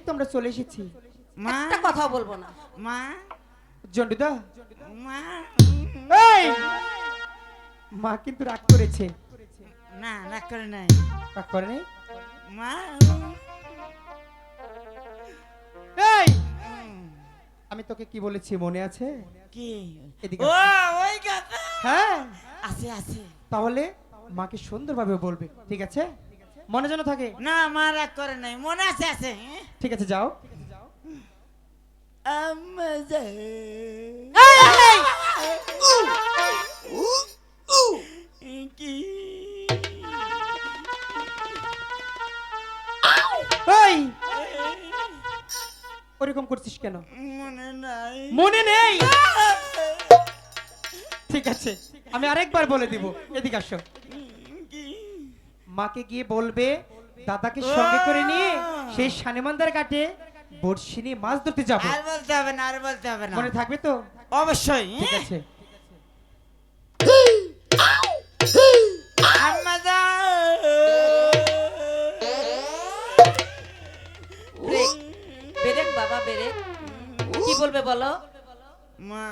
চলে এসেছি। মা। একটা কথা বলব না। মা। জন্ডুদা। মা। এই! মা কিন্তু রাগ করেছে। না না করে নাই। রাগ করে নাই? মা। এই! আমি তোকে কি বলেছি মনে আছে? কি? এদিকে ও ওই কথা হ্যাঁ। আছে আছে। তাহলে মাকে সুন্দরভাবে বলবে ঠিক আছে? মনে যেন থাকে। না মা রাগ করে নাই। মনে আছে আছে? ঠিক আছে যাও ওরকম করছিস কেন মনে নাই মনে নেই ঠিক আছে আমি আরেকবার বলে দিব এদিকে আসো মাকে গিয়ে বলবে দাদাকে সঙ্গে করে নিয়ে সেই সানেমান্দার ঘাটে বড়শি নিয়ে মাছ ধরতে যাব। আর বলতে হবে না আর বলতে হবে না। মনে থাকবে তো? অবশ্যই ঠিক হ্যাঁ? আছে। ব্রেক বাবা ব্রেক। কি বলবে বলো? মা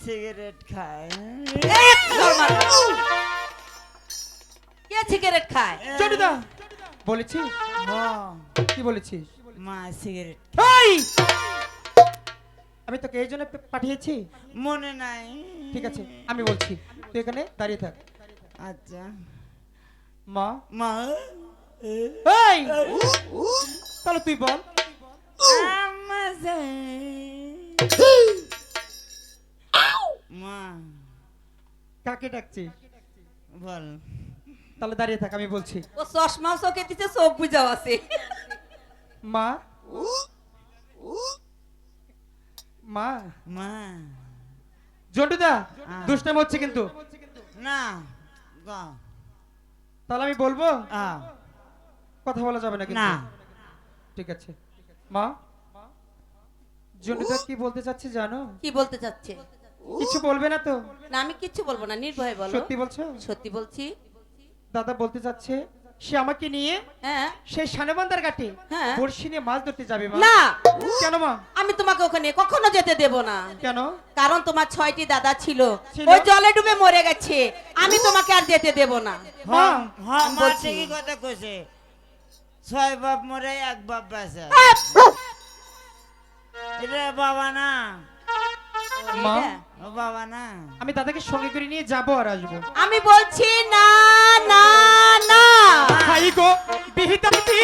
সিগারেট খায়। কে সিগারেট খায়? জনিদা বলেছিস? হ্যাঁ, কি বলেছিস? মা সিগারেট এই! আমি তোকে এই জন্য পাঠিয়েছি? মনে নাই। ঠিক আছে আমি বলছি। তুই এখানে দাঁড়িয়ে থাক। আচ্ছা। মা। মা। এই তাহলে তুই বল। মা। কাকে ডাকছিস? বল। তাহলে দাঁড়িয়ে থাক আমি বলছি। ও চশমাও চোখে দিতে চোখ বুঝাও আছে। মা? মা? মা। জন্টুদা। দুষ্টাম হচ্ছে কিন্তু। না। তাহলে আমি বলব? আ, কথা বলা যাবে না কিন্তু। না। ঠিক আছে। মা? জন্টুদা কি বলতে চাচ্ছে জানো? কি বলতে চাচ্ছে? কিছু বলবে না তো? না আমি কিচ্ছু বলব না নির্ভয় বলো। সত্যি বলছো? সত্যি বলছি। দাদা বলতে চাচ্ছে সে আমাকে নিয়ে হ্যাঁ। সেই সানেবান্দার ঘাটে হ্যাঁ। বড়শি নিয়ে মাছ ধরতে যাবে মা। না। কেন মা? আমি তোমাকে ওখানে কখনো যেতে দেব না। কেন? কারণ তোমার ছয়টি দাদা ছিল। ছিল? ওই জলে ডুবে মরে গেছে। আমি তোমাকে আর যেতে দেব না। হ্যাঁ হ্যাঁ মা বলছি। ঠিকই কথা কইছে। ছয় বাপ মরে এক বাপ বাঁচে। এটা বাবা না। মা? ও বাবা না। আমি দাদাকে সঙ্গে করে নিয়ে যাব আর আসব। আমি বলছি না। না না। হাই গো বিহিতাতি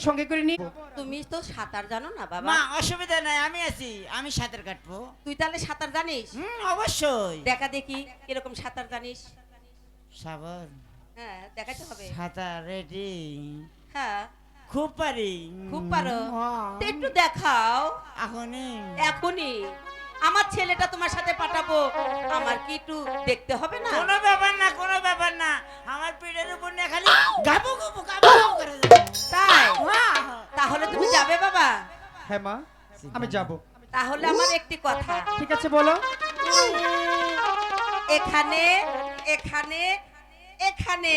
সঙ্গে করে নিয়ে তুমি তো সাঁতার জানো না বাবা। মা অসুবিধা নাই আমি আছি আমি সাঁতার কাটবো। তুই তাহলে সাঁতার জানিস? হুম অবশ্যই। দেখা দেখি কীরকম সাঁতার জানিস। সাগর হ্যাঁ দেখাতে হবে। সাঁতার রেডি। হ্যাঁ। খুব পারি। খুব পারো। হ্যাঁ। তো একটু দেখাও। এখনই। এখনই। আমার ছেলেটা তোমার সাথে পাঠাবো। আমার কি একটু দেখতে হবে না? কোনো ব্যাপার হ্যাঁ মা আমি যাব। তাহলে আমার একটি কথা। ঠিক আছে বলো। এখানে এখানে এখানে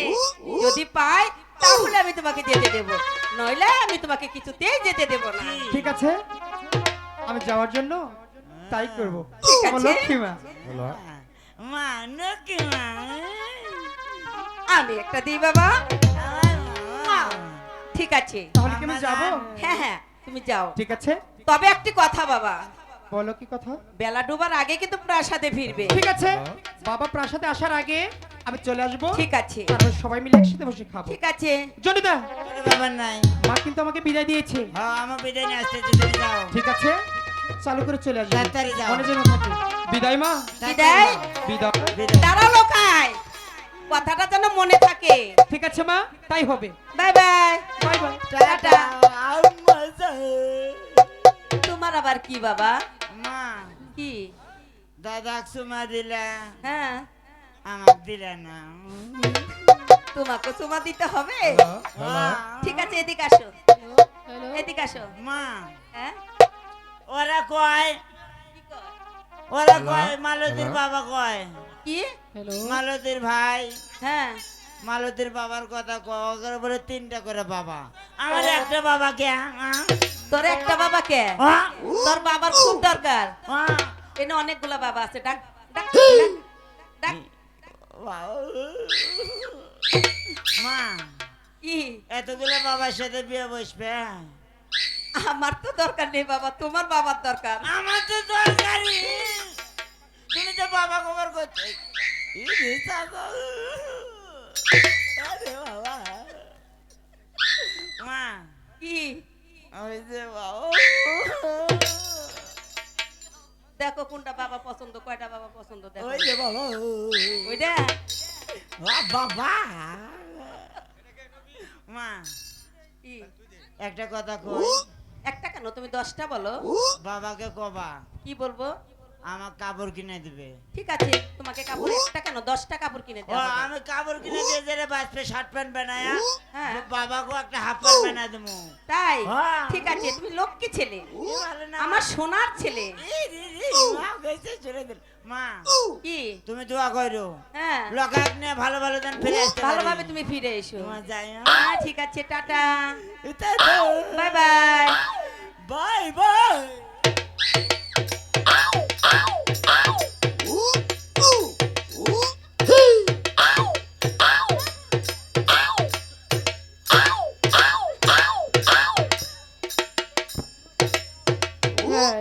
যদি পাই তাহলে আমি তোমাকে যেতে দেব। নইলে আমি তোমাকে কিছুতেই যেতে দেব না। ঠিক আছে। আমি যাওয়ার জন্য তাই করব। ঠিক আমার আছে। লক্ষ্মী মা। মা নকি মা। আমি একটা দিই বাবা। ঠিক আছে। তাহলে কি আমি যাব? হ্যাঁ হ্যাঁ। তুমি যাও। ঠিক আছে? তবে একটি কথা বাবা। বলো কি কথা? বেলা ডোবার আগে কিন্তু প্রাসাদে ফিরবে। ঠিক আছে? বাবা প্রাসাদে আসার আগে আমি চলে আসব। ঠিক আছে। তারপর সবাই মিলে একসাথে বসে খাব। ঠিক আছে। জনিদা কোনো ব্যাপার নাই। মা কিন্তু আমাকে বিদায় দিয়েছে। হ্যাঁ আমার বিদায় নিয়ে আসতে তুমি যাও। ঠিক আছে? চালু করে চলে আসবে। তাড়াতাড়ি যাও। মনে যেন থাকে। বিদায় মা। বিদায়। বিদায়। দাঁড়াও লোকায়। কথাটা যেন মনে থাকে। ঠিক আছে মা। তাই হবে। Bye bye. টাটা তোমার আবার কি বাবা? মা কি? দাদা সুমা দিলা। হ্যাঁ। আমার দিলা না। তোমাকে চুমা দিতে হবে? ঠিক আছে এদিকে আসো। এদিকে আসো। মা। হ্যাঁ? ওরা কয়? ওরা কয় মালতীর বাবা কয়? কি? মালতীর ভাই। হ্যাঁ। মালতীর বাবার কথা কয় বলে তিনটা করে বাবা। আমার একটা বাবা কে? তোর একটা বাবা কে? তোর বাবার খুব দরকার। এনে অনেকগুলা বাবা আছে ডাক ডাক ডাক, মা। কি এতগুলো বাবার সাথে বিয়ে বসবে? আমার তো দরকার নেই বাবা তোমার বাবার দরকার। আমার তো দরকারি তুমি তো বাবা খবর বাবা মা কি ওই যে দেখো কোনটা বাবা পছন্দ কয়টা বাবা পছন্দ দেখো। ওই যে বাবা ওইটা? বাবা। মা কি? একটা কথা কই। একটা কেন? তুমি দশটা বলো। বাবাকে কবা। কি বলব? আমার কাপড় কিনে দিবে। ঠিক আছে তোমাকে কাপড় একটা কেন? দশটা কাপড় কিনে দেবো আমি কাপড় কিনে দিয়ে দিলে বাঁচবে শার্ট প্যান্ট বানায়া হ্যাঁ। বাবাকেও একটা হাফ প্যান্ট বানা দেবো। তাই? হ্যাঁ। ঠিক আছে তুমি লক্ষ্মী ছেলে। আমার সোনার ছেলে। মা কি? তুমি দোয়া করো। হ্যাঁ। লোকাক নিয়ে ভালো ভালো দিন ফিরে আসতে। ভালোভাবে তুমি ফিরে এসো। হ্যাঁ। ঠিক আছে tata. Bye bye bye. Bye bye.